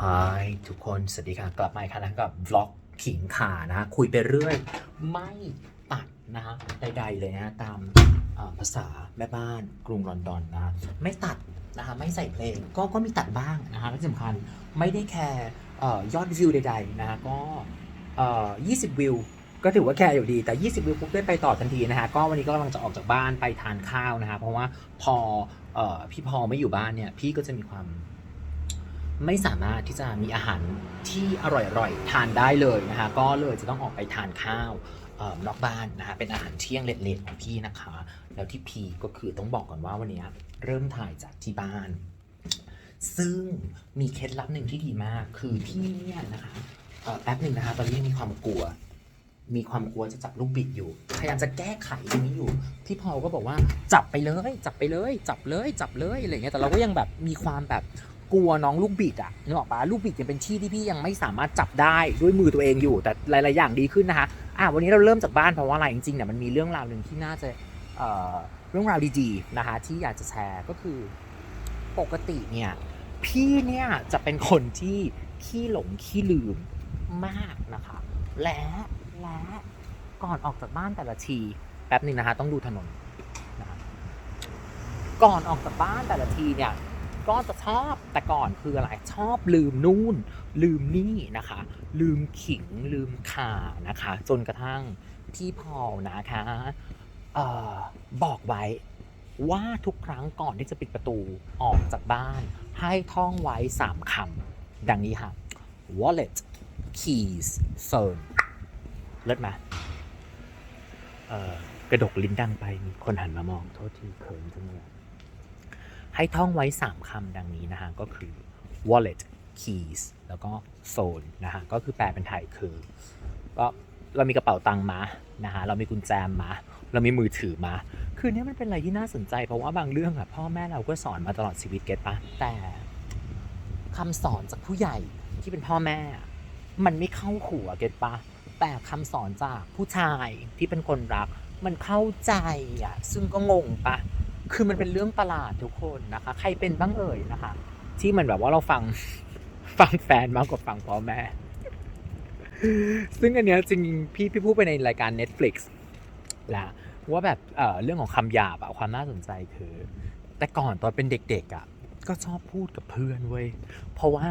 ฮายทุกคนสวัสดีค่ะ กลับมาอีกครั้งนะกับวล็อกขิงขานะคุยไปเรื่อย ไม่ตัดนะฮะใดๆเลยนะตามภาษาแม่บ้านกรุงลอนดอนนะไม่ตัดนะคะไม่ใส่เพลงก็ก็มีตัดบ้างนะคะและที่สำคัญไม่ได้แคร์ยอดวิวใดๆนะก็เอ่อ20วิวก็ถือว่าแคร์อยู่ดีแต่ 20 วิวปุ๊บได้ไปต่อทันทีนะฮะ ก็วันนี้ก็กำลังจะออกจากบ้านไปทานข้าวนะฮะ เพราะว่าพออพี่พอไม่อยู่บ้านเนี่ย พี่ก็จะมีความ ไม่สามารถที่จะมีอาหารที่อร่อยๆ ทานได้เลยนะคะก็เลยจะต้องออกไปทานข้าวออนอกบ้านนะคะเป็นอาหารเที่ยงเล็ดๆของพี่นะคะ แล้วที่พีก็คือต้องบอกก่อนว่าวันนี้เริ่มถ่ายจากที่บ้าน ซึ่งมีเคล็ดลับหนึ่งที่ดีมาก คือพี่เนี่ยนะคะแป๊บหนึ่งนะคะ ตอนนี้มีความกลัว มีความกลัวจะจับลูกบิดอยู่ พยายามจะแก้ไขตรงนี้อยู่ พี่พอลก็บอกว่าจับไปเลย จับไปเลย จับเลย จับเลยอะไรเงี้ยแต่เราก็ยังแบบมีความแบบ กลัวน้องลูกบิดอะนึกออกปะลูกบิดยังเป็นที่ที่พี่ยังไม่สามารถจับได้ด้วยมือตัวเองอยู่ แต่หลาย ๆ อย่างดีขึ้นนะคะอะวันนี้เราเริ่มจากบ้านเพราะว่าอะไรจริงๆเนี่ยมันมีเรื่องราวหนึ่งที่น่าจะเอ่อเรื่องราวดีๆนะคะที่อยากจะแชร์ก็คือปกติเนี่ยพี่เนี่ยจะเป็นคนที่ขี้หลงขี้ลืมมากนะคะ และและก่อนออกจากบ้านแต่ละทีแป๊บหนึ่งนะคะต้องดูถนนนะคะก่อนออกจากบ้านแต่ละทีเนี่ย ก็จะชอบแต่ก่อนคืออะไรชอบลืมนู่น ลืมนี่นะคะ ลืมขิงลืมข่านะคะ จนกระทั่งพี่พอลนะคะออบอกไว้ว่าทุกครั้งก่อนที่จะปิดประตูออกจากบ้าน ให้ท่องไว้ 3คำดังนี้ค่ะ wallet keys phone เลิศไหมกระดกลิ้นดังไปมีคนหันมามองโทษทีเขินจังเลย ให้ท่องไว้ 3คำดังนี้นะฮะก็คือ wallet keys แล้วก็ phone นะฮะก็คือแปลเป็นไทยคือก็เรามีกระเป๋าตังค์มานะฮะเรามีกุญแจมา เรามีมือถือมา คือเนี้ยมันเป็นอะไรที่น่าสนใจ เพราะว่าบางเรื่องอะพ่อแม่เราก็สอนมาตลอดชีวิตเก็ตปะแต่คำสอนจากผู้ใหญ่ที่เป็นพ่อแม่ มันไม่เข้าหัวเก็ตปะแต่คำสอนจากผู้ชายที่เป็นคนรัก มันเข้าใจอะซึ่งก็งงปะ คือมันเป็นเรื่องประหลาดทุกคนนะคะ ใครเป็นบ้างเอ่ยนะคะ ที่มันแบบว่าเราฟังฟังแฟนมากกว่าฟังพ่อแม่ ซึ่งอันเนี้ยจริงพี่พี่พูดไปในรายการ Netflix ละว่าแบบเอ่อเรื่องของคำหยาบอะความน่าสนใจคือ แต่ก่อนตอนเป็นเด็กๆอะก็ชอบพูดกับเพื่อนเว้ย เพราะว่า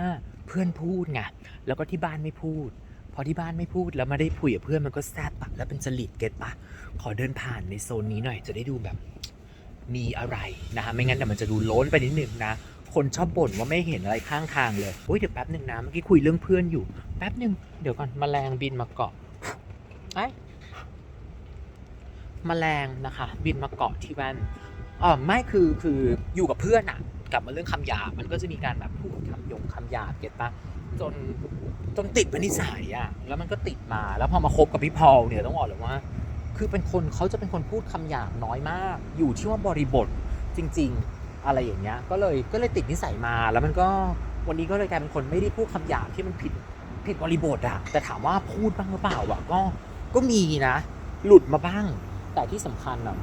เพื่อนพูดไง แล้วก็ที่บ้านไม่พูด พอที่บ้านไม่พูดแล้วมาได้คุยกับเพื่อนมันก็แซ่บปะแล้วเป็นจริตเก็ตปะขอเดินผ่านในโซนนี้หน่อยจะได้ดูแบบ มีอะไรนะฮะไม่งั้นเดี๋ยวมันจะดูล้นไปนิดนึงนะ คนชอบบ่นว่าไม่เห็นอะไรข้างทางเลยโอ้ยเดี๋ยวแป๊บหนึ่งนะเมื่อกี้คุยเรื่องเพื่อนอยู่ แป๊บหนึ่งเดี๋ยวก่อนมแมลงบินมาเกาะไอ้มแมลงนะคะ บินมาเกาะที่แว่นอ๋อไม่คือคืออยู่กับเพื่อนอะกลับมาเรื่องคำหยาบมันก็จะมีการแบบพูดคำยงคำหยาบเก็ตปะจนจนติดเป็นนิสัยอะแล้วมันก็ติดมาแล้วพอมาคบกับพี่พอลเนี่ยต้องบอกเลยว่า คือเป็นคนเขาจะเป็นคนพูดคำหยาบน้อยมาก อยู่ที่ว่าบริบทจริง ๆ อะไรอย่างเงี้ยก็เลยก็เลยติดนิสัยมาแล้วมันก็วันนี้ก็เลยกลายเป็นคนไม่ได้พูดคำหยาบที่มันผิดผิดบริบทอะแต่ถามว่าพูดบ้างหรือเปล่าอะก็ก็มีนะ หลุดมาบ้าง แต่ที่สำคัญอะ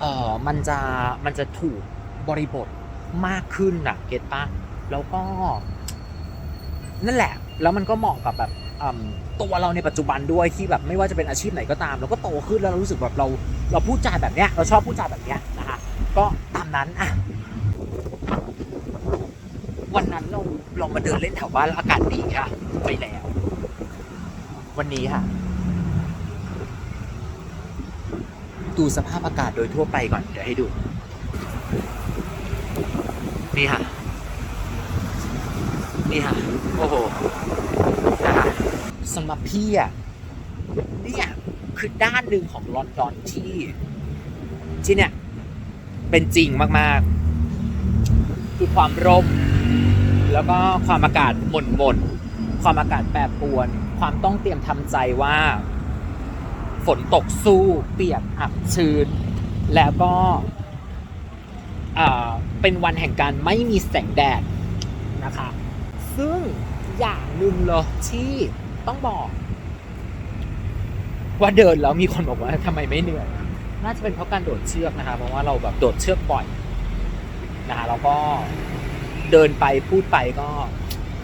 เออมันจะมันจะถูกบริบทมากขึ้นอะเก็ตปะแล้วก็ นั่นแหละ แล้วมันก็เหมาะกับแบบ ตัวเราในปัจจุบันด้วยที่แบบไม่ว่าจะเป็นอาชีพไหนก็ตามเราก็โตขึ้นแล้วเรารู้สึกแบบเราเราพูดจาแบบเนี้ยเราชอบพูดจาแบบเนี้ยนะคะก็ตามนั้นอะวันนั้นเราเรามาเดินเล่นแถวบ้านแล้วอากาศดีค่ะไปแล้ว วันนี้ค่ะดูสภาพอากาศโดยทั่วไปก่อนเดี๋ยวให้ดู นี่ค่ะ นี่ค่ะ โอ้โห สำหรับพี่อะเนี่ยคือด้านหนึ่งของลอนดอนที่ที่เนี่ย เป็นจริงมากๆ คือความร่ม แล้วก็ความอากาศหม่นหม่นความอากาศแปรปรวน ความต้องเตรียมทำใจว่า ฝนตกสู้เปียกอับชื้น แล้วก็อ่าเป็นวันแห่งการไม่มีแสงแดดนะคะ ซึ่งอย่างหนึ่งเลยที่ ต้องบอก ว่าเดินแล้วมีคนบอกว่าทำไมไม่เหนื่อยน่าจะเป็นเพราะการโดดเชือกนะคะเพราะว่าเราแบบโดดเชือกบ่อยนะคะแล้วก็เดินไปพูดไปก็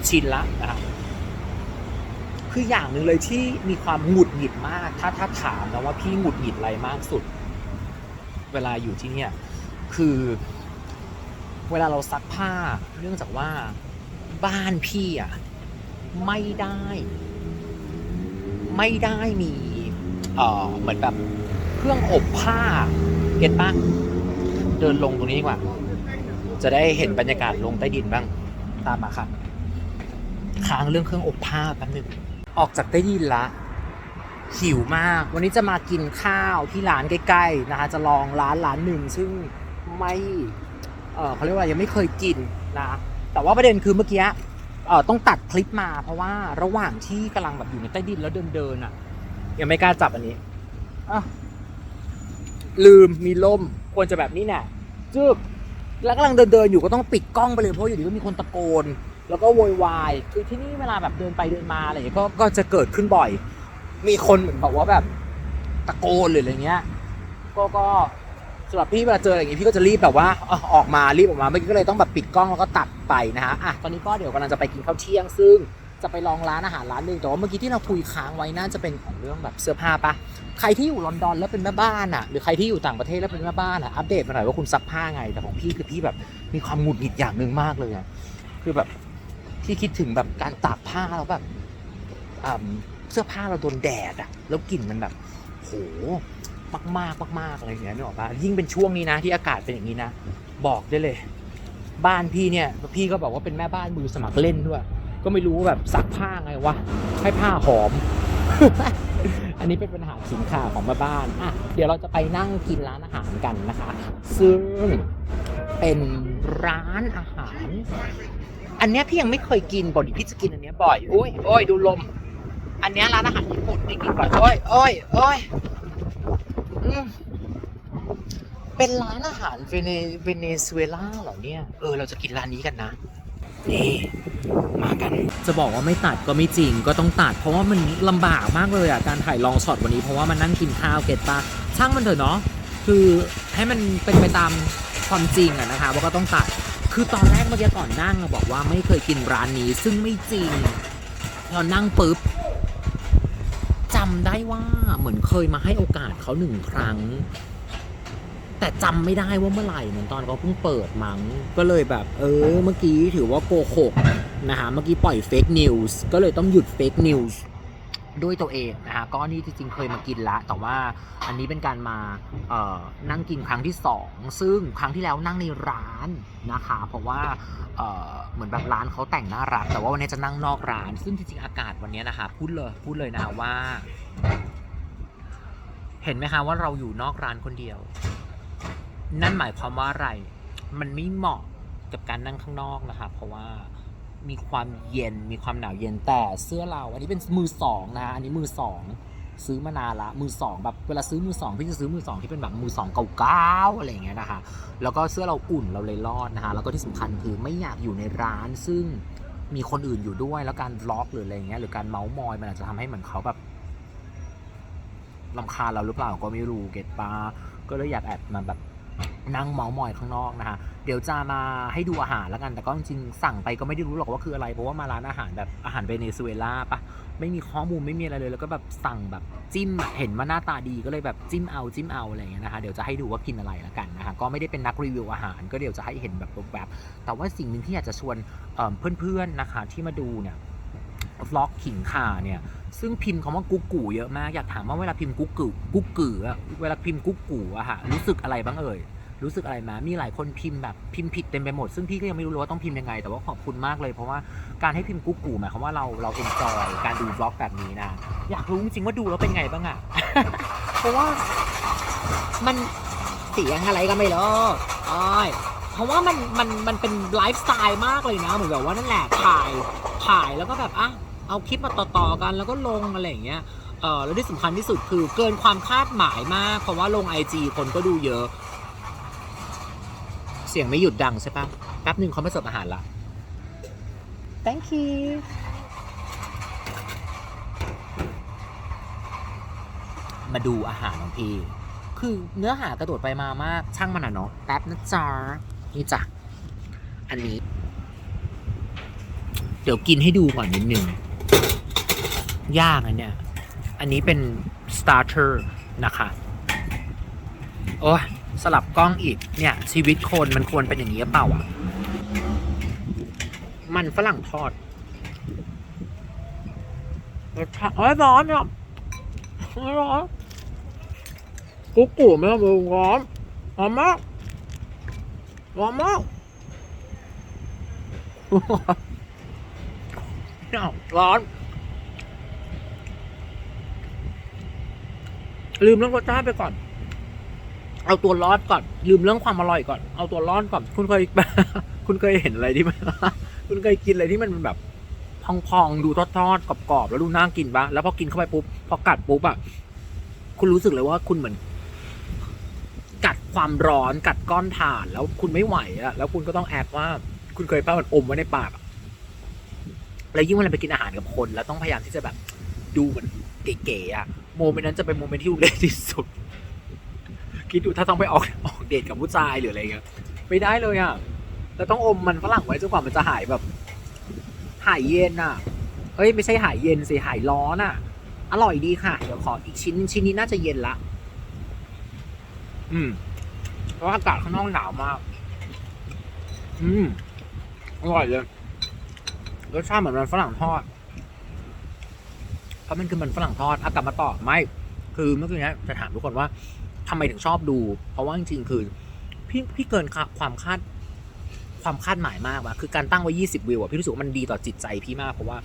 ชินละนะครับคืออย่างหนึ่งเลยที่มีความหงุดหงิดมาก ถ้าถ้าถามนะว่าพี่หงุดหงิดอะไรมากสุด เวลาอยู่ที่เนี่ย คือ เวลาเราซักผ้า เนื่องจากว่าบ้านพี่อะไม่ได้ ไม่ได้มีเอ่อเหมือนแบบเครื่องอบผ้าเก็ตปะเดินลงตรงนี้ดีกว่า จะได้เห็นบรรยากาศลงใต้ดินบ้างตามมาครับค้างเรื่องเครื่องอบผ้าแป๊บนึงออกจากใต้ดินละหิวมาก วันนี้จะมากินข้าวที่ร้านใกล้ๆนะคะจะลองร้านร้านหนึ่งซึ่งไม่เออเขาเรียกว่ายังไม่เคยกินนะแต่ว่าประเด็นคือเมื่อกี้ เออต้องตัดคลิปมาเพราะว่าระหว่างที่กำลังแบบอยู่ในใต้ดินแล้วเดินๆอะ ยังไม่กล้าจับอันนี้อะลืมมีล่มควรจะแบบนี้แน่จึ๊บแล้วกำลังเดินเดินๆอยู่ก็ต้องปิดกล้องไปเลยเพราะอยู่ดีก็มีคนตะโกน แล้วก็โวยวายคือที่นี่เวลาแบบเดินไปเดินมาอะไรอย่างเงี้ยก็ก็จะเกิดขึ้นบ่อย มีคนเหมือนบอกว่าแบบตะโกนหรืออะไรเงี้ย ก็ก็ สำหรับพี่เวลาเจออะไรอย่างงี้พี่ก็จะรีบแบบว่าอ่อออกมารีบออกมาเมื่อกี้ก็เลยต้องแบบปิดกล้องแล้วก็ตัดไปนะฮะอะตอนนี้ก็เดี๋ยวกำลังจะไปกินข้าวเที่ยง ซึ่งจะไปลองร้านอาหารร้านหนึ่งแต่ว่าเมื่อกี้ที่เราคุยค้างไว้น่าจะเป็นของเรื่องแบบเสื้อผ้าปะใครที่อยู่ลอนดอนแล้วเป็นแม่บ้านอะหรือใครที่อยู่ต่างประเทศแล้วเป็นแม่บ้านอะอัปเดตมาหน่อยว่าคุณซักผ้าไง แต่ของพี่คือพี่แบบมีความหงุดหงิดอย่างหนึ่งมากเลยอะคือแบบพี่คิดถึงแบบการตากผ้าแล้วแบบอ่าเสื้อผ้าเราโดนแดดอะแล้วกลิ่นมันแบบโห มากมากมากมากๆอะไรอย่างเงี้ยนึกออกปะยิ่งเป็นช่วงนี้นะที่อากาศเป็นอย่างนี้นะ บอกได้เลย บ้านพี่เนี่ยพี่ก็บอกว่าเป็นแม่บ้านมือสมัครเล่นด้วย ก็ไม่รู้ว่าแบบซักผ้าไงวะให้ผ้าหอม อันนี้เป็นปัญหาสินค้าของแม่บ้านอะเดี๋ยวเราจะไปนั่งกินร้านอาหารกันนะคะ ซึ่งเป็นร้านอาหาร อันเนี้ยพี่ยังไม่เคยกินบอกดิพี่จะกินอันเนี้ยบ่อยโอ้ยโอ้ยดูลม อันเนี้ยร้านอาหารญี่ปุ่นพี่กินบ่อยโอ้ยโอ้ยโอ้ย เป็นร้านอาหารเวเนเวเนซุเอลาเหรอเนี่ย เออ เราจะกินร้านนี้กันนะ นี่มากัน จะบอกว่าไม่ตัดก็ไม่จริงก็ต้องตัด เพราะว่ามันลำบากมากเลยอะ การถ่ายลองช็อตวันนี้เพราะว่ามันนั่งกินข้าวเก็ตปะช่างมันเถอะเนาะคือให้มันเป็นไปตามความจริงอะนะคะว่าก็ต้องตัด คือตอนแรกเมื่อกี้ก่อนนั่งอะบอกว่าไม่เคยกินร้านนี้ซึ่งไม่จริงพอนั่งปุ๊บ จำได้ว่าเหมือนเคยมาให้โอกาสเขาหนึ่งครั้ง แต่จำไม่ได้ว่าเมื่อไหร่เหมือนตอนเขาเพิ่งเปิดมั้งก็เลยแบบ เออ เมื่อกี้ถือว่าโกหกนะคะเมื่อกี้ปล่อยเฟกนิวส์ก็เลยต้องหยุดเฟกนิวส์ ด้วยตัวเองนะคะก็นี่จริงๆเคยมากินละ แต่ว่าอันนี้เป็นการมานั่งกินครั้งที่สองซึ่งครั้งที่แล้วนั่งในร้านนะคะ เพราะว่าเหมือนแบบร้านเขาแต่งน่ารัก แต่ว่าวันนี้จะนั่งนอกร้าน ซึ่งจริงๆอากาศวันนี้นะคะพูดเลยพูดเลยนะว่า เห็นไหมคะว่าเราอยู่นอกร้านคนเดียว นั่นหมายความว่าอะไร มันไม่เหมาะกับการนั่งข้างนอกนะคะ เพราะว่า มีความเย็นมีความหนาวเย็นแต่เสื้อเรา อันนี้เป็นมือสองนะอันนี้มือสองซื้อมานานละมือสองแบบเวลาซื้อมือสองพี่จะซื้อมือสองที่เป็นแบบมือสองเก่าๆอะไรอย่างเงี้ยนะคะแล้วก็เสื้อเราอุ่นเราเลยรอดนะคะแล้วก็ที่สำคัญคือไม่อยากอยู่ในร้านซึ่งมีคนอื่นอยู่ด้วยแล้วการบล็อกหรืออะไรเงี้ยหรือการเมาส์มอยมันอาจจะทำให้เหมือนเขาแบบลำคาเราหรือเปล่าก็ไม่รู้เก็ตปาก็เลยอยากแอบมาแบบ นั่งเมาส์มอยข้างนอกนะคะเดี๋ยวจะมาให้ดูอาหารแล้วกัน แต่ก็จริงสั่งไปก็ไม่ได้รู้หรอกว่าคืออะไร เพราะว่ามาร้านอาหารแบบอาหารเวเนซุเอลาปะไม่มีข้อมูลไม่มีอะไรเลย แล้วก็แบบสั่งแบบจิ้มเห็นว่าหน้าตาดีก็เลยแบบจิ้มเอาจิ้มเอาอะไรอย่างเงี้ยนะคะเดี๋ยวจะให้ดูว่ากินอะไรแล้วกันนะคะก็ไม่ได้เป็นนักรีวิวอาหาร ก็เดี๋ยวจะให้เห็นแบบแบบแต่ว่าสิ่งหนึ่งที่อยากจะชวนเเพื่อนๆนะคะที่มาดูเนี่ย ล็อกขิงข่าเนี่ยซึ่งพิมพ์คำว่ากุ๊กกูเยอะมาก อยากถามว่าเวลาพิมพ์กุ๊กกูกุ๊กกูอเวลาพิมพ์กุ๊กกูอะฮะรู้สึกอะไรบ้างเอ่ยรู้สึกอะไรมา มีหลายคนพิมพ์แบบพิมพ์ผิดเต็มไปหมด ซึ่งพี่ก็ยังไม่รู้เลยว่าต้องพิมพ์ยังไง แต่ว่าขอบคุณมากเลย เพราะว่าการให้พิมพ์กุ๊กกูหมายความว่าเราเราเอนจอยการดูบล็อกแบบนี้นะ อยากรู้จริงว่าดูแล้วเป็นไงบ้างอะเพราะว่ามันเสียงอะไรก็ไม่รู้อ้อยเพราะว่ามันมันมันเป็นไลฟ์สไตล์มากเลยนะ เหมือนแบบว่านั่นแหละถ่ายถ่ายแล้วก็แบบอะ เอาคลิปมาต่อๆกัน แล้วก็ลงอะไรอย่างเงี้ยเออแล้วที่สำคัญที่สุดคือเกินความคาดหมายมาก เพราะว่าลงไอจีคนก็ดูเยอะ เสียงไม่หยุดดังใช่ปะแป๊บหนึ่งเขามาเสิร์ฟอาหารละ thank you มาดูอาหารของพี่ คือเนื้อหากระโดดไปมามาก ช่างมันอะเนาะ แป๊บนะจ๊ะนี่จ้ะ อันนี้ดี๋ยวกินให้ดูก่อนนิดนึง ยากนะเนี่ย อันนี้เป็น starter นะคะ โอ้สลับกล้องอีก เนี่ย ชีวิตคนมันควรเป็นอย่างนี้เปล่าอะ มันฝรั่งทอดรสชาติเอ้ยร้อนเนี่ยร้อนกุ๊กกูไม่ต้องร้อนร้อนมากร้อนมากเนี่ยร้อน ลืมเรื่องรสชาติไปก่อน เอาตัวรอดก่อน ลืมเรื่องความอร่อยก่อน เอาตัวรอดก่อน คุณเคย คุณเคยเห็นอะไรที่มัน คุณเคยกินอะไรที่มันแบบพองๆ ดูทอดๆ กรอบๆ แล้วดูน่ากินปะแล้วพอกินเข้าไปปุ๊บ พอกัดปุ๊บอะคุณรู้สึกเลยว่าคุณเหมือน กัดความร้อนกัดก้อนถ่าน แล้วคุณไม่ไหวอะแล้วคุณก็ต้องแอบว่า คุณเคยป้ามันอมไว้ในปากแล้วยิ่งเวลาไปกินอาหารกับคน แล้วต้องพยายามที่จะแบบ ดูเหมือนเก๋ๆอะ โมเมนต์นั้นจะเป็นโมเมนต์ที่ดูเละที่สุด คิดดูถ้าต้องไปออกออกเดทกับผู้ชายหรืออะไรเงี้ยไม่ได้เลยอะแล้วต้องอมมันฝรั่งไว้จนกว่ามันจะหายแบบ หายเย็นอะเฮ้ยไม่ใช่หายเย็นสิหายร้อนอะอร่อยดีค่ะ เดี๋ยวขออีกชิ้นชิ้นนี้น่าจะเย็นละ อืม เพราะอากาศข้างนอกหนาวมาก อืม อร่อยเลยรสชาติเหมือนมันฝรั่งทอด เพราะมันคือมันฝรั่งทอดอากลับมาต่อไม่ คือเมื่อกี้นี้จะถามทุกคนว่าทำไมถึงชอบดู เพราะว่าจริงๆคือพี่พี่เกินความคาดความคาดหมายมากว่ะคือการตั้งไว้ 20 วิวอะพี่รู้สึกว่ามันดีต่อจิตใจพี่มาก เพราะว่า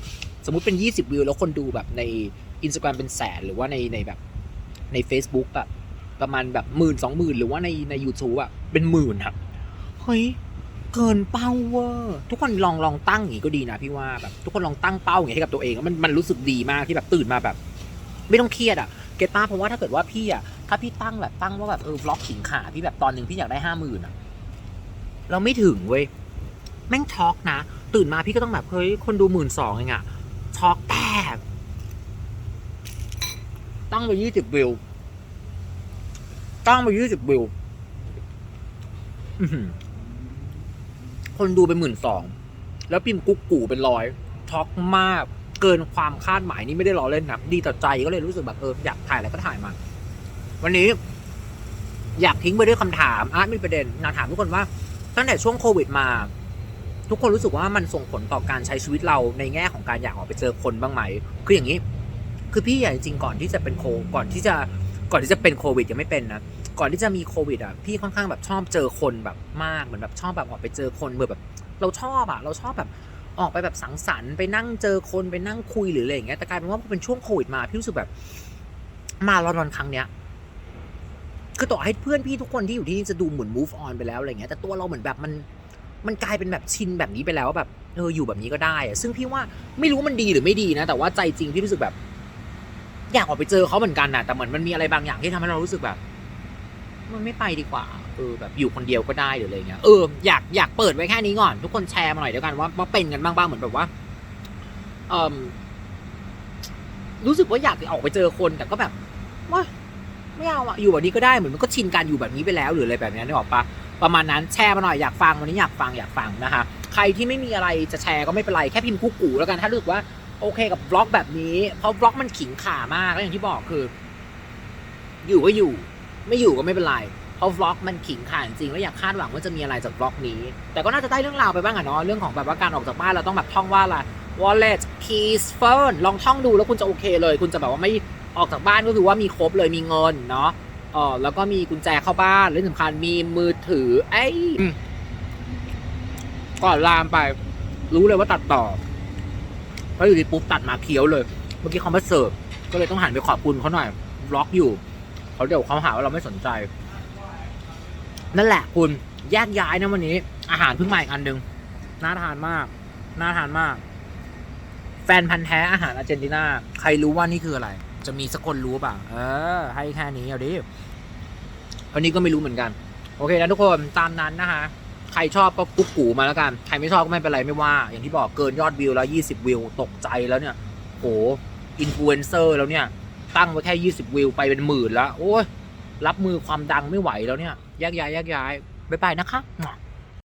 สมมุติเป็น 20 วิว แล้วคนดูแบบใน Instagram เป็นแสนหรือว่าในในแบบใน Facebook แบบประมาณแบบหมื่นสองหมื่นหรือว่าในใน YouTube อะเป็นหมื่นครับเฮ้ย เกินเป้าเวอร์ทุกคนลองลองตั้งอย่างนี้ก็ดีนะพี่ว่าแบบทุกคนลองตั้งเป้าอย่างนี้ให้กับตัวเองมันมันรู้สึกดีมากที่แบบตื่นมาแบบ ไม่ต้องเครียดอะเกตป้าเพราะว่าถ้าเกิดว่าพี่อะถ้าพี่ตั้งแบบตั้งว่าแบบเออบล็อกขิงขาพี่แบบตอนหนึ่งพี่อยากได้ห้าหมื่นอะ เราไม่ถึงเว้ยแม่งช็อกนะตื่นมาพี่ก็ต้องแบบเฮ้ยคนดูหมื่นสองเองอะช็อกแตกตั้งไปยี่สิบวิวตั้งไปยี่สิบวิว คนดูเป็นหมื่นสองแล้วพิมพ์กุ๊กกูเป็นร้อยช็อกมากเกินความคาดหมายนี่ไม่ได้ล้อเล่นนะดีต่อใจก็เลยรู้สึกแบบเอออยากถ่ายอะไรก็ถ่ายมา วันนี้ อยากทิ้งไปด้วยคำถามอาร์ตมีประเด็นอยากถามทุกคนว่าตั้งแต่ช่วงโควิดมา ทุกคนรู้สึกว่ามันส่งผลต่อการใช้ชีวิตเราในแง่ของการอยากออกไปเจอคนบ้างไหมคืออย่างนี้ คือพี่อย่างจริงๆก่อนที่จะเป็นโคก่อนที่จะก่อนที่จะเป็นโควิดยังไม่เป็นนะ ก่อนที่จะมีโควิดอะพี่ค่อนข้างแบบชอบเจอคนแบบมากเหมือนแบบชอบแบบออกไปเจอคนเบื่อแบบ เราชอบอะ เราชอบแบบออกไปแบบสังสรรค์ไปนั่งเจอคนไปนั่งคุยหรืออะไรอย่างเงี้ยแต่กลายเป็นว่าพอเป็นช่วงโควิดมาพี่รู้สึกแบบ มาลอนดอนครั้งเนี้ยคือต่อให้เพื่อนพี่ทุกคนที่อยู่ที่นี่จะดูเหมือน move on ไปแล้วอะไรเงี้ยแต่ตัวเราเหมือนแบบมันมันกลายเป็นแบบชินแบบนี้ไปแล้วว่าแบบเอออยู่แบบนี้ก็ได้อะซึ่งพี่ว่าไม่รู้มันดีหรือไม่ดีนะ แต่ว่าใจจริงพี่รู้สึกแบบ อยากออกไปเจอเขาเหมือนกันนะแต่เหมือนมันมีอะไรบางอย่างที่ทำให้เรารู้สึกแบบ มันไม่ไปดีกว่าเออแบบอยู่คนเดียวก็ได้หรืออะไรเงี้ยเอออยากอยากเปิดไว้แค่นี้ก่อน ทุกคนแชร์มาหน่อยเดียวกันว่าว่าเป็นกันบ้างบ้างเหมือนแบบว่าเออรู้สึกว่าอยากออกไปเจอคนแต่ก็แบบว่าไม่เอาอะอยู่แบบนี้ก็ได้เหมือนมันก็ชินการอยู่แบบนี้ไปแล้วหรืออะไรแบบนี้นึกออกปะประมาณนั้นแชร์มาหน่อยอยากฟังวันนี้อยากฟังอยากฟังนะคะใครที่ไม่มีอะไรจะแชร์ก็ไม่เป็นไรแค่พิมพ์กุ๊กกูแล้วกันถ้ารู้สึกว่าโอเคกับบล็อกแบบนี้เพราะบล็อกมันขิงขามากแล้วอย่างที่บอกคือ อยู่ก็อยู่ ไม่อยู่ก็ไม่เป็นไรเพราะบล็อกมันขิงขาจริงแล้วอยากคาดหวังว่าจะมีอะไรจากบล็อกนี้ แต่ก็น่าจะได้เรื่องราวไปบ้างอะเนาะเรื่องของแบบว่าการออกจากบ้านเราต้องแบบท่องว่าอะไร wallet keys phone ลองท่องดูแล้วคุณจะโอเคเลย คุณจะแบบว่าไม่ออกจากบ้านก็คือว่ามีครบเลยมีเงินเนาะเออแล้วก็มีกุญแจเข้าบ้านและที่สำคัญมีมือถือ ไอ้ก่อนลามไป รู้เลยว่าตัดต่อเพราะอยู่ดีปุ๊บตัดมาเคี้ยวเลย เมื่อกี้เขามาเสิร์ฟก็เลยต้องหันไปขอบคุณเขาหน่อยบล็อกอยู่ เขาเดี๋ยวเขาหาว่าเราไม่สนใจ นั่นแหละคุณแยกย้ายนะวันนี้ อาหารเพิ่งมาอีกอันหนึ่งน่าทานมาก น่าทานมาก แฟนพันธ์แท้อาหารอาร์เจนตินา ใครรู้ว่านี่คืออะไร จะมีสักคนรู้ป่ะ เออ ให้แค่นี้เอาดิวันนี้ก็ไม่รู้เหมือนกัน โอเคนะทุกคน ตามนั้นนะคะ ใครชอบก็กุ๊กกูมาแล้วกัน ใครไม่ชอบก็ไม่เป็นไรไม่ว่า อย่างที่บอกเกินยอดวิวแล้ว 20 วิว ตกใจแล้วเนี่ย โห อินฟลูเอนเซอร์แล้วเนี่ย ตั้งไว้แค่ 20 วิวไปเป็นหมื่นแล้ว โอ้ยรับมือความดังไม่ไหวแล้วเนี่ยแยกย้ายแยกย้ายบ๊ายบายนะคะ